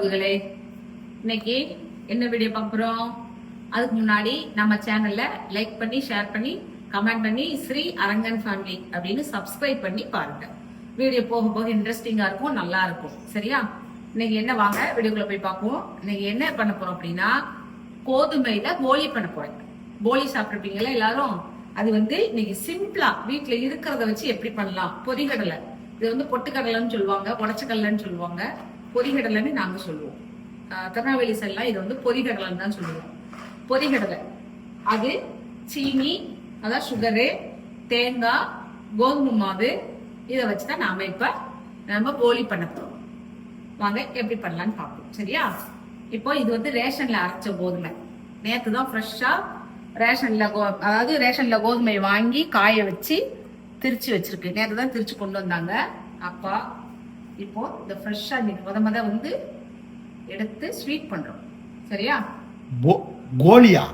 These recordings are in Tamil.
உறவுகளே இன்னைக்கு என்ன வீடியோ பார்க்குறோம் அதுக்கு முன்னாடி நம்ம சேனல்ல லைக் பண்ணி ஷேர் பண்ணி கமெண்ட் பண்ணி ஸ்ரீ அரங்கன் ஃபேமிலி அப்படின்னு சப்ஸ்கிரைப் பண்ணி பாருங்க. வீடியோ போக போக இன்ட்ரெஸ்டிங்கா இருக்கும் நல்லா இருக்கும். சரியா? இன்னைக்கு என்ன வாங்க வீடியோக்குள்ள போய் பார்ப்போம். இன்னைக்கு என்ன பண்ண போறோம் அப்படின்னா கோதுமையில போலி பண்ண போறேன். போலி சாப்பிட்டுருப்பீங்களா எல்லாரும்? அது வந்து இன்னைக்கு சிம்பிளா வீட்டுல இருக்கிறத வச்சு எப்படி பண்ணலாம்? பொதிகடலை. இது வந்து பொட்டுக்கடலைன்னு சொல்லுவாங்க உடச்சக்கடலைன்னு சொல்லுவாங்க. பொரிகடலைன்னு நாங்க சொல்லுவோம். ஆஹ் திருநெல்வேலி சைட்லாம் இது வந்து பொரிகடலைன்னு தான் சொல்லுவோம். பொரிகடலை அது சீனி அதான் சுகரு தேங்காய் கோதுமை மாவு இதை வச்சு தான் நாம இப்ப நம்ம போலி பண்ண போறோம். வாங்க எப்படி பண்ணலாம்னு பார்ப்போம். சரியா? இப்போ இது வந்து ரேஷன்ல அரைச்ச கோதுமை. நேற்று தான் ஃப்ரெஷ்ஷா ரேஷன்ல கோ அதாவது ரேஷன்ல கோதுமை வாங்கி காய வச்சு திரிச்சு வச்சிருக்கு. நேற்று தான் திரிச்சு கொண்டு வந்தாங்க. அப்பா இப்போ இந்த ஃப்ரெஷ்ஷா இன்னைக்கு முத முத வந்து எடுத்து ஸ்வீட் பண்றோம். சரியா? கோலியா.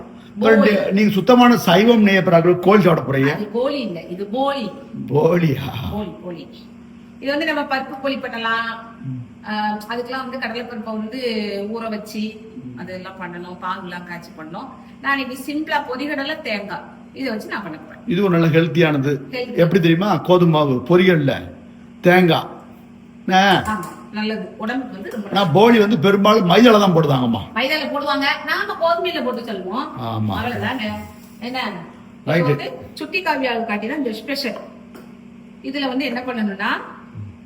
நீங்க சுத்தமான சைவம் நேயப்பராக கோல் சாப்பிட போறீங்க? கோலி இல்ல இது போலி. போலியா? போலி போலி. இது வந்து நம்ம பருப்பு போலி பண்ணலாம். அதுக்கெல்லாம் வந்து கடலைப்பருப்பை வந்து ஊற வச்சு அதெல்லாம் பண்ணணும். பாகுலாம் காய்ச்சி பண்ணணும். நான் இன்னைக்கு சிம்பிளா பொரிகடலை தேங்காய். இதை வச்சு நான் பண்ண போறேன். இதுவும் நல்ல ஹெல்த்தியானது. எப்படி தெரியுமா? கோதுமை மாவு பொரியல்ல தேங்காய். நான் போலி வந்து பெரும்பாலும் மைதால தான் போடுதாங்கம்மா. மைதால போடுவாங்க. நாம கோதுமையில போட்டு சொல்லுவோம் ஆமா. அவ்வளவுதானே என்ன? சுட்டி காவியாவுக்கு காட்டினா இந்த ஸ்பெஷல் இதுல வந்து என்ன பண்ணணும்னா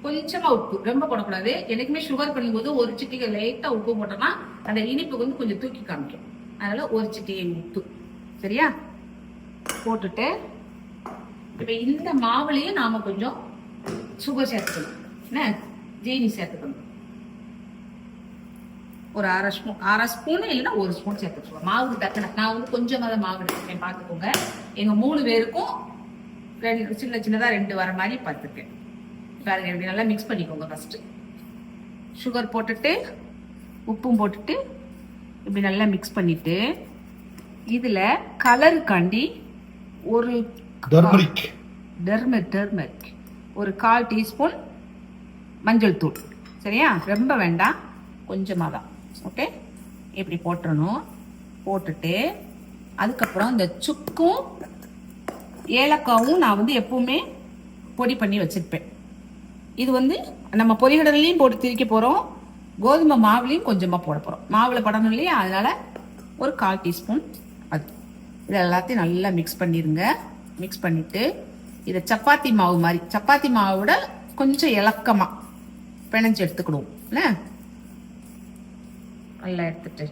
கொஞ்சமா உப்பு. ரொம்ப போடக்கூடாது. எனக்குமே சுகர் பண்ணும்போது ஒரு சிட்டிகை லைட்டா உப்பு போட்டோம்னா அந்த இனிப்பு வந்து கொஞ்சம் தூக்கி காமிக்கும். அதனால ஒரு சிட்டிகை உப்பு. சரியா? போட்டுட்டு இப்ப இந்த மாவுலயும் நாம கொஞ்சம் சுகர் சேர்த்துக்கணும். என்ன? ஜீனி சேர்த்துக்கணும். ஒரு அரை ஸ்பூன் அரை ஸ்பூன் இல்லைன்னா ஒரு ஸ்பூன் சேர்த்துக்கலாம் மாவுக்கு தக்கன நான் வந்து கொஞ்சமாக தான் மாவு எடுத்துருக்கேன் பார்த்துக்கோங்க. எங்க மூணு பேருக்கும் ரெண்டு சின்ன சின்னதா ரெண்டு வர மாதிரி பார்த்துருக்கேன் பாருங்க இப்படி நல்லா மிக்ஸ் பண்ணிக்கோங்க ஃபர்ஸ்ட் சுகர் போட்டுட்டு உப்பும் போட்டுட்டு இப்படி நல்லா மிக்ஸ் பண்ணிட்டு இதுல கலருக்காண்டி ஒரு டர்மரிக் டெர்மெட் டெர்மெட் ஒரு கால் டீஸ்பூன் மஞ்சள் தூள். சரியா? ரொம்ப வேண்டாம். கொஞ்சமாக தான் ஓகே? இப்படி போட்டுறணும். போட்டுட்டு அதுக்கப்புறம் இந்த சுக்கும் ஏலக்காவும் நான் வந்து எப்பவுமே பொடி பண்ணி வச்சுருப்பேன். இது வந்து நம்ம பொரிகடலையும் போட்டு திரிக்க போகிறோம் கோதுமை மாவுலையும் கொஞ்சமாக போட போகிறோம் மாவில் படணும் இல்லையா? அதனால் ஒரு கால் டீஸ்பூன் அது. இது எல்லாத்தையும் நல்லா மிக்ஸ் பண்ணிடுங்க மிக்ஸ் பண்ணிவிட்டு இதை சப்பாத்தி மாவு மாதிரி. சப்பாத்தி மாவோட கொஞ்சம் இலக்கமாக பிணைஞ்சு எடுத்துக்கிடுவோம் என்ன நல்லா எடுத்துட்டு.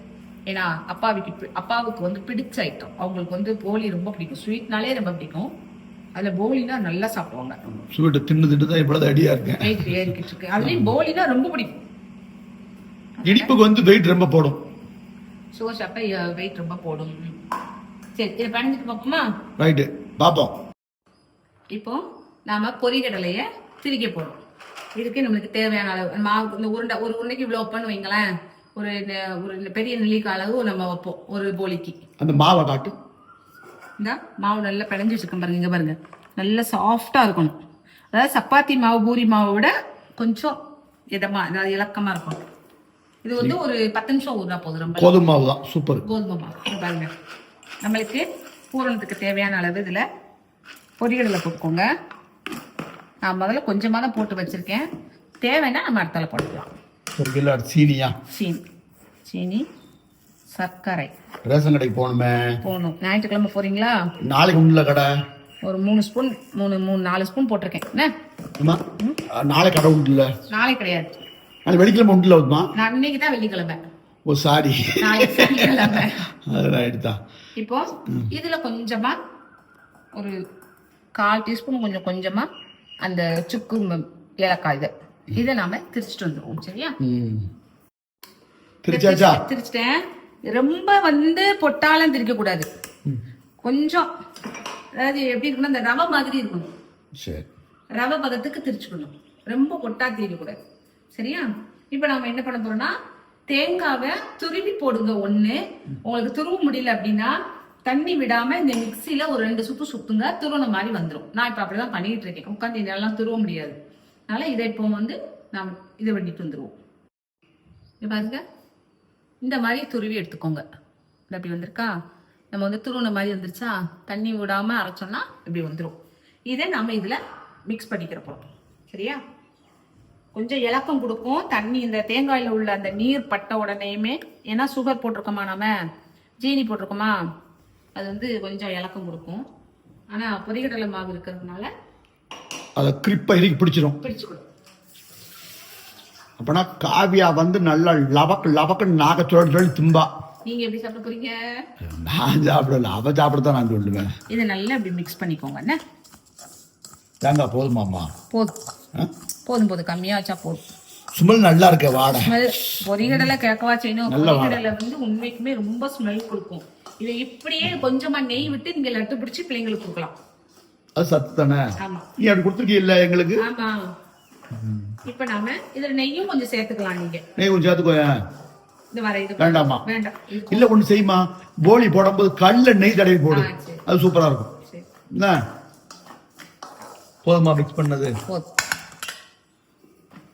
ஏன்னா அப்பாவுக்கு அப்பாவுக்கு வந்து பிடிச்ச ஐட்டம் அவங்களுக்கு வந்து போலி ரொம்ப பிடிக்கும். ஸ்வீட்னாலே ரொம்ப பிடிக்கும். அதுல போலினா நல்லா சாப்பிடுவாங்க. ஸ்வீட்டு தின்னு திட்டு தான் இவ்வளவு அடியா இருக்கேன். வெயிட் ஏறிக்கிட்டு இருக்கு அதுலயும் போலினா ரொம்ப பிடிக்கும். இனிப்புக்கு வந்து வெயிட் ரொம்ப போடும். சுகர் சாப்பிட்டா வெயிட் ரொம்ப போடும். சரி இதை பிணைஞ்சிட்டு பார்ப்போமா? ரைட்டு பார்ப்போம். இப்போ நாம பொரிகடலைய திரிக்க போறோம் இதுக்கு நம்மளுக்கு தேவையான அளவு. மாவு இந்த உருண்டை ஒரு உருண்டைக்கு இவ்வளோ வைப்போம்னு வைங்களேன். ஒரு ஒரு பெரிய நெல்லிக்காய் அளவு நம்ம வைப்போம் ஒரு போலிக்கு. அந்த மாவை காட்டு. இந்த மாவு நல்லா பிணைஞ்சு வச்சிருக்கேன் பாருங்க இங்க பாருங்க. நல்லா சாஃப்டா இருக்கணும். அதாவது சப்பாத்தி மாவு பூரி மாவை விட கொஞ்சம் இதமா அதாவது இலக்கமா இருக்கும் இது வந்து ஒரு பத்து நிமிஷம் ஊறினா போதும் ரொம்ப கோதுமை மாவு தான் சூப்பர் கோதுமை மாவு. பாருங்க. நம்மளுக்கு பூரணத்துக்கு தேவையான அளவு இதுல பொரிகடலை போட்டுக்கோங்க. நான் முதல்ல கொஞ்சமாக தான் போட்டு வச்சிருக்கேன். தேவைன்னா நம்ம அடுத்தால போட்டுக்கலாம். ஒரு கிலோ சீனியா? சீனி. சீனி சர்க்கரை. ரேஷன் கடைக்கு போகணுமே. போகணும். ஞாயிற்றுக்கிழமை போறீங்களா? நாளைக்கு உண்டுல கடை? ஒரு மூணு ஸ்பூன் மூணு மூணு நாலு ஸ்பூன் போட்டிருக்கேன். என்ன? நாளை கடை உண்டுல. நாளைக்கு கிடையாது. நாளை வெள்ளிக்கிழமை உண்டுல வருமா? நான் இன்னைக்கு தான் வெள்ளிக்கிழமை. Oh sorry. நாளைக்கு சனிக்கிழமை. அது ரைட்டு தான் இப்போ இதுல கொஞ்சமா ஒரு கால் டீஸ்பூன் கொஞ்சம் கொஞ்சமா அந்த சுக்கு ஏலக்காய் இது. இதை நாம திரிச்சிட்டு வந்துருவோம் சரியா? திருச்சாச்சா? திரிச்சிட்டேன். ரொம்ப வந்து பொட்டாலும் திரிக்க கூடாது கொஞ்சம். அதாவது எப்படி இருக்குன்னா இந்த ரவை மாதிரி இருக்கணும். சரி. ரவை பதத்துக்கு திரிச்சுக்கணும். ரொம்ப பொட்டா தீரக்கூடாது சரியா? இப்போ நாம என்ன பண்ண போறோம்னா தேங்காவை துருவி போடுங்க ஒண்ணு. உங்களுக்கு துருவ முடியல அப்படின்னா தண்ணி விடாம இந்த மிக்சியில ஒரு ரெண்டு சுப்பு சுத்துங்க துருவன மாதிரி வந்துடும் நான் இப்போ அப்படிதான் பண்ணிட்டு இருக்கேன் உட்காந்து இதெல்லாம் துருவ முடியாது. அதனால இதை இப்போ வந்து நாம் இதை பண்ணிட்டு வந்துடுவோம் இங்க பாருங்க. இந்த மாதிரி துருவி எடுத்துக்கோங்க. அப்படி வந்திருக்கா? நம்ம வந்து துருவின மாதிரி வந்துருச்சா? தண்ணி விடாம அரைச்சோம்னா இப்படி வந்துடும் இதை நம்ம இதுல மிக்ஸ் பண்ணிக்கிற போகிறோம் சரியா? கொஞ்சம் இலக்கம் கொடுக்கும். தண்ணி இந்த தேங்காயில் உள்ள அந்த நீர் பட்ட உடனேயுமே ஏன்னா சுகர் போட்டிருக்கோமா நாம? ஜீனி போட்டிருக்கோமா? அது வந்து கொஞ்சம் இலக்கம் கொடுக்கும். ஆனா பொரிகடலை மாவு இருக்கிறதுனால அதை கிரிப்பாக இறுக்கி பிடிச்சிரும். பிடிச்சுக்கணும் அப்போனா காவியா வந்து நல்லா லபக்கு லபக்குன்னு சொல்லி சொல்லி தும்பா. நீங்க எப்படி சாப்பிட போறீங்க? நான் சாப்பிடல அவ சாப்பிட தான் நான் சொல்லுவேன். இதை நல்லா இப்படி மிக்ஸ் பண்ணிக்கோங்க என்ன? தேங்காய் போதுமாம்மா போதும்? போதும் போதும். கம்மியா வச்சா போதும். ஸ்மெல் நல்லா இருக்க வாடை. ஸ்மெல். பொரிகடலை கேட்கவா செய்யணும். பொரிகடலை வந்து உண்மைக்குமே ரொம்ப ஸ்மெல் கொடுக்கும். இதை இப்படியே கொஞ்சமா நெய் விட்டு நீங்க லட்டு பிடிச்சி பிள்ளைங்களுக்கு கொடுக்கலாம். அது சத்து தானே? ஆமா. நீ அப்படி கொடுத்துருக்கீல்ல எங்களுக்கு? ஆமா. இப்ப நாம இதுல நெய்யும் கொஞ்சம் சேர்த்துக்கலாம் நீங்க. நெய் கொஞ்சம் இது வேண்டாமா. இல்ல ஒண்ணு செய்யுமா? போலி போடும்போது கல்ல நெய் தடவி போடு. அது சூப்பரா இருக்கும். என்ன? போதுமா மிக்ஸ் பண்ணது.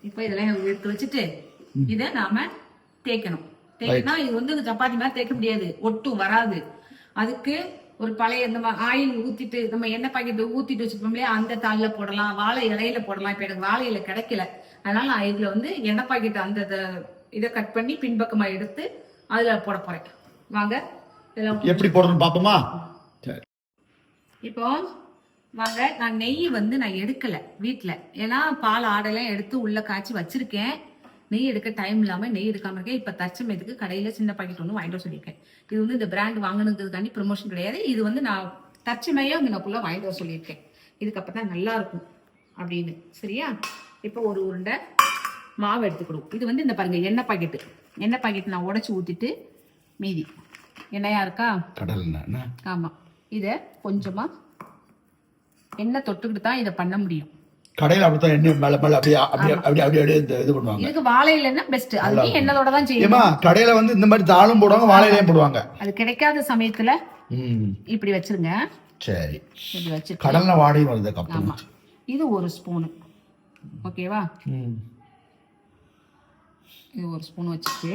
இப்போ இதெல்லாம் எடுத்து வச்சுட்டு இதை நாம தேய்க்கணும். தேய்க்கணும் இது வந்து சப்பாத்தி மாதிரி தேய்க்க முடியாது. ஒட்டும் வராது. அதுக்கு ஒரு பழைய இந்த ஆயில் ஊத்திட்டு நம்ம எண்ணெய் பாக்கெட் ஊத்திட்டு வச்சிருப்போம் இல்லையா? அந்த தாள்ல போடலாம். வாழை இலையில போடலாம். இப்ப எனக்கு வாழை இலை கிடைக்கல. அதனால நான் இதுல வந்து எண்ணெய் பாக்கெட் அந்த இத- கட் பண்ணி பின்பக்கமா எடுத்து அதுல போட போறேன். வாங்க எப்படி போடணும் பாப்போமா? இப்போ வாங்க நான் நெய் வந்து நான் எடுக்கல வீட்ல. ஏன்னா பால் ஆடெல்லாம் எடுத்து உள்ள காய்ச்சி வச்சிருக்கேன். நெய் எடுக்க டைம் இல்லாம நெய் எடுக்காம இருக்கேன். இப்ப தற்சமயத்துக்கு கடையில சின்ன பாக்கெட் ஒன்று வாங்கிட்டு வர சொல்லியிருக்கேன். இது வந்து இந்த பிராண்ட் வாங்கினதுக்காண்டி ப்ரொமோஷன் கிடையாது. இது வந்து நான் தற்சமயம் இங்கனக்குள்ள வாங்கிட்டு வர சொல்லியிருக்கேன். இதுக்கப்புறம் தான் நல்லா இருக்கும் அப்படின்னு. சரியா? இப்போ ஒரு உருண்டை மாவு எடுத்துக்கிடுவோம் இது வந்து இந்த பாருங்க எண்ணெய் பாக்கெட்டு எண்ணெய் பாக்கெட் நான் உடைச்சு ஊத்திட்டு மீதி. எண்ணெயா இருக்கா? கடல் என்ன? ஆமா. இத கொஞ்சமா எண்ணெய் தொட்டுக்கிட்டு தான் இதை பண்ண முடியும். கடையில அப்படித்தான் எண்ணெய் மேல மேல அப்படியே அப்படியே அப்படியே அப்படியே அப்படியே இந்த இது பண்ணுவாங்க. இதுக்கு வாழை இல்லைன்னா பெஸ்ட் அதுலயும் எண்ணெயோட தான் செய்யணும். ஏமா கடையில வந்து இந்த மாதிரி தாளும் போடுவாங்க வாழையிலையும் போடுவாங்க. அது கிடைக்காத சமயத்துல இப்படி வச்சிருங்க. சரி. இப்படி வச்சுட்டு. கடல்ல வாடையும் வருது கப்பல் ஆமா. இது ஒரு ஸ்பூனு ஓகேவா? இது ஒரு ஸ்பூன் வச்சுட்டு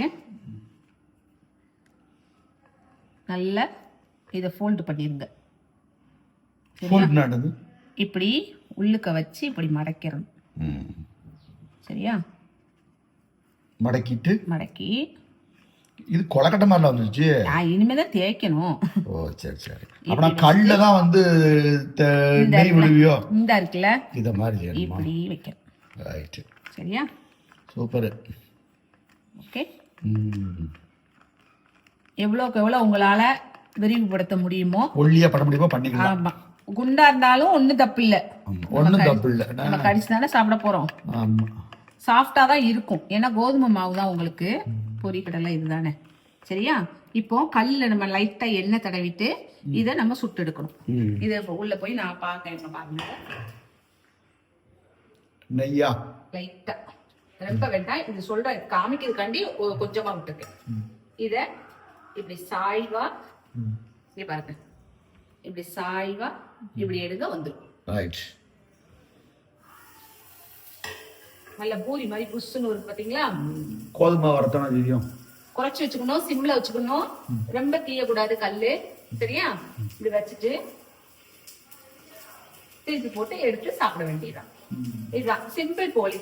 நல்லா இதை ஃபோல்டு பண்ணிருங்க. இப்படி உள்ளுக்க வச்சு இப்படி மடக்கிறணும் சரியா? மடக்கிட்டு? மடக்கி. இது கொலக்கட்டை மாதிரில வந்துருச்சு. நான் இனிமேதான் தேய்க்கணும். ஓ சரி சரி. அப்படின்னா கல்ல தான் வந்து நெய் விடுவியோ? இந்த இருக்குல்ல இத மாதிரி இப்படி வைக்கணும். ரைட்டு சரியா? சூப்பர் ஓகே எவ்வளோக்கு எவ்வளோ உங்களால விரிவுபடுத்த முடியுமோ ஒல்லியா பண்ண முடியுமா பண்ணிக்கலாம். ஆமா. குண்டா இருந்தாலும் ஒன்றும் தப்பு இல்லை. ஆமா. ஒண்ணும் தப்பு இல்லை. நம்ம கடிச்சு தானே சாப்பிட போறோம். சாஃப்டா தான் இருக்கும். ஏன்னா கோதுமை மாவு தான் உங்களுக்கு பொரிக்கடலை இதுதானே. சரியா? இப்போ கல்லில் நம்ம லைட்டா எண்ணெய் தடவிட்டு இதை நம்ம சுட்டு எடுக்கணும். இதை உள்ள போய் நான் பார்க்க பாருங்க. நெய்யா? லைட்டா ரொம்ப வேண்டாம் இது சொல்றேன் காமிக்கிறதுக்காண்டி கொஞ்சமா விட்டுருக்கேன். இத இப்படி சாய்வா இப்படி பாருங்க. இப்படி சாய்வா இப்படி எடுங்க வந்துடும் ரைட் நல்ல பூரி மாதிரி புஷ்ஷுன்னு வரும் பாத்தீங்களா? கோதுமை வரத்தானே தெரியும் குறைச்சு வச்சுக்கணும் சிம்ல வச்சுக்கணும். ரொம்ப தீயக்கூடாது கல்லு சரியா? இப்படி வச்சுட்டு திருப்பி போட்டு எடுத்து சாப்பிட வேண்டியதுதான். இதுதான் சிம்பிள் போலி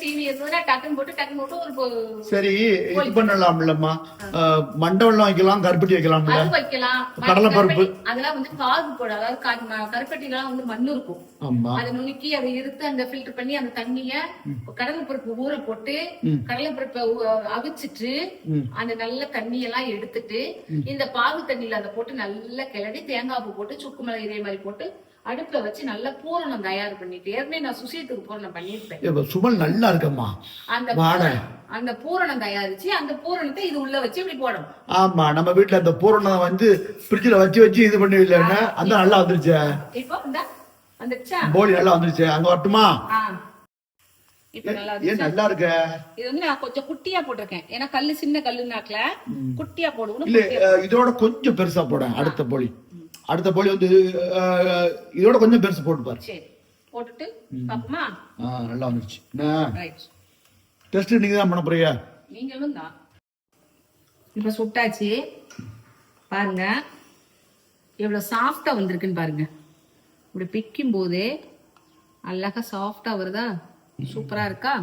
சீனி இருந்ததுன்னா டக்குன்னு போட்டு டக்குன்னு போட்டு ஒரு சரி இது பண்ணலாம்லம்மா அஹ், மண்டவெல்லாம் வைக்கலாம் கருப்பட்டி வைக்கலாம்ல அது வைக்கலாம் கடலைப்பருப்பு. கருப்பட்டி- அதெல்லாம் வந்து காது போட அதாவது கா- ம- கருப்பட்டிலாம் வந்து மண் இருக்கும் ஆமா அதை நுணுக்கி அதை எடுத்து அந்த ஃபில்டர் பண்ணி அந்த தண்ணிய கடலை பருப்பு ஊற போட்டு கடலை பருப்பை அவிச்சிட்டு அந்த நல்ல தண்ணியெல்லாம் எடுத்துட்டு இந்த பாகு தண்ணியில அதை போட்டு நல்லா கிளறி தேங்காய் பூ போட்டு சுக்கு மிளகு இதே மாதிரி போட்டு அடுப்புல வச்சு நல்லா பூரணம் தயார் பண்ணிட்டு ஏற்கனவே நான் சுசியத்துக்கு பூரணம் பண்ணியிருப்பேன். இப்ப சுமல் நல்லா இருக்கம்மா. அந்த வாடை. அந்த பூரணம் தயாரிச்சு அந்த பூரணத்தை இது உள்ள வச்சு இப்படி போடணும். ஆமா நம்ம வீட்ல அந்த பூரணம் வந்து ஃப்ரிட்ஜில் வச்சு வச்சு இது பண்ணி இல்லைன்னா அந்த நல்லா வந்துருச்சு. இப்போ இந்த வந்துச்சா போலி நல்லா வந்துருச்சு. அங்க வரட்டுமா? நல்லா இருக்க? இது வந்து நான் கொஞ்சம் குட்டியா போட்டிருக்கேன். ஏன்னா கல்லு சின்ன கல்லுனாக்கல குட்டியா போடுவோம் இதோட கொஞ்சம் பெருசா போட அடுத்த போலி. அடுத்த போலி வந்து இதோட கொஞ்சம் பெருசு போட்டு பாரு. சரி போட்டுட்டு பாப்போமா ஆ நல்லா வந்துருச்சு. டெஸ்ட் நீங்க தான் பண்ண போறியா நீங்களும் தான். இப்ப சுட்டாச்சு. பாருங்க. எவ்வளவு சாஃப்டா வந்திருக்குன்னு பாருங்க. இப்படி பிக்கும் போதே அழகா சாஃப்டா வருதா? சூப்பரா இருக்கா?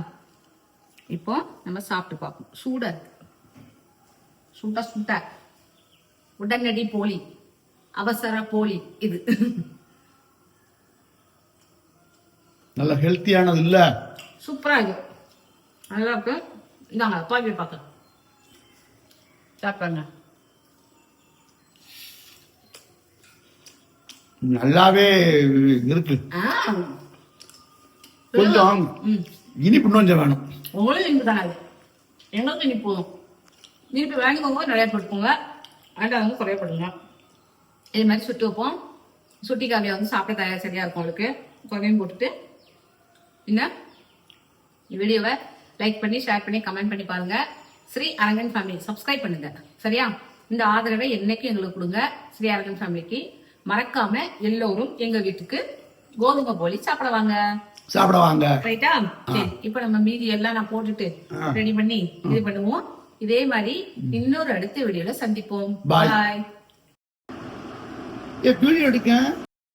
இப்போ நம்ம சாப்பிட்டு பார்ப்போம். சூடா இருக்கு. சுண்டா சுண்டா உடனடி போலி. அவசர போலி இது. நல்ல ஹெல்த்தியானது இல்ல? சூப்பரா இருக்கு. நல்லா இருக்கு. இந்தாங்க பாக்கெட் பார்க்க சாப்பிடுங்க. நல்லாவே இருக்கு. கொஞ்சம் இனிப்பு கொஞ்சம் வேணும். உங்களுக்கு இனிப்பு தானே எங்களுக்கு இனிப்பு இனிப்பு வாங்கிக்கோங்க நிறைய போட்டுக்கோங்க. வேண்டாம் குறைய போடுங்க இது மாதிரி சுட்டு வைப்போம். சுட்டி காவியா வந்து சாப்பிட தயார் சரியா இருக்கும் உங்களுக்கு. குறையும் போட்டுட்டு என்ன இந்த வீடியோவை லைக் பண்ணி ஷேர் பண்ணி கமெண்ட் பண்ணி பாருங்க. ஸ்ரீ அரங்கன் ஃபேமிலி சப்ஸ்கிரைப் பண்ணுங்க. சரியா? இந்த ஆதரவை என்னைக்கும் எங்களுக்கு கொடுங்க. ஸ்ரீ அரங்கன் ஃபேமிலிக்கு மறக்காம எல்லோரும் எங்க வீட்டுக்கு கோதுமை போலி சாப்பிட வாங்க. சாப்பிட வாங்க. ரைட்டா சரி இப்ப நம்ம மீதி எல்லாம் நான் போட்டுட்டு ரெடி பண்ணி இது பண்ணுவோம். இதே மாதிரி இன்னொரு அடுத்த வீடியோல சந்திப்போம். பாய் ஏ வீடியோ எடுக்க